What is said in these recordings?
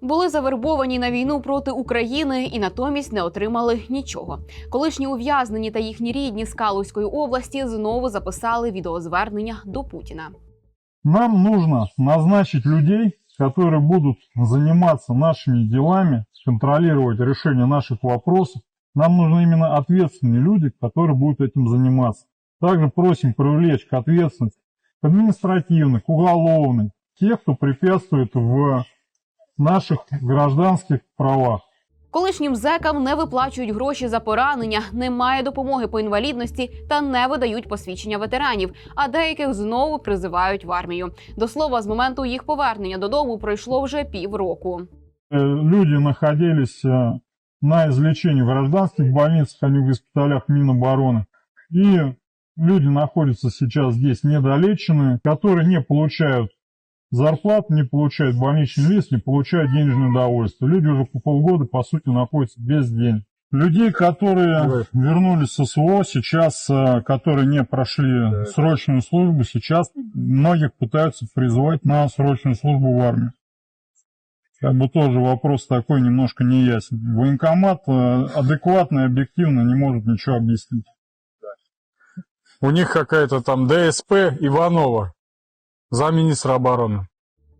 Були завербовані на війну проти України і натомість не отримали нічого. Колишні ув'язнені та їхні рідні з Калузької області знову записали відеозвернення до Путіна. Нам нужно назначить людей, которые будут заниматься нашими делами, контролировать решение наших вопросов. Нам нужны именно ответственные люди, которые будут этим заниматься. Также просим привлечь к ответственности к административной, к уголовной, тех, кто препятствует в наших гражданских правах. Колишнім зекам не виплачують гроші за поранення, немає допомоги по інвалідності та не видають посвідчення ветеранів. А деяких знову призивають в армію. До слова, з моменту їх повернення додому пройшло вже півроку. Э, Люди находились э, на излечении в гражданских больницах, а не в госпиталях Минобороны. И люди находятся сейчас здесь недолеченные, которые не получают Зарплат, не получают больничный лист, не получают денежное удовольствие. Люди уже по полгода, по сути, находятся без денег. Людей, которые вернулись с СВО, сейчас, э, которые не прошли срочную службу, сейчас многих пытаются призвать на срочную службу в армию. Как бы тоже вопрос такой немножко неясен. Военкомат э, адекватно и объективно не может ничего объяснить. У них какая-то там ДСП Иванова, замминистра обороны.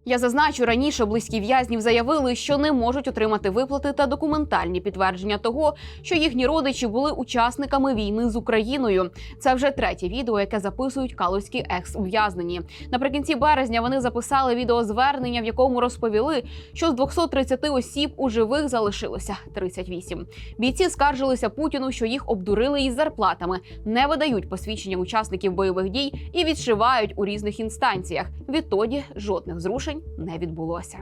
Я зазначу, раніше близькі в'язнів заявили, що не можуть отримати виплати та документальні підтвердження того, що їхні родичі були учасниками війни з Україною. Це вже третє відео, яке записують калузькі екс-ув'язнені. Наприкінці березня вони записали відеозвернення, в якому розповіли, що з 230 осіб у живих залишилося 38. Бійці скаржилися Путіну, що їх обдурили із зарплатами, не видають посвідчення учасників бойових дій і відшивають у різних інстанціях. Відтоді жодних зрушень не відбулося.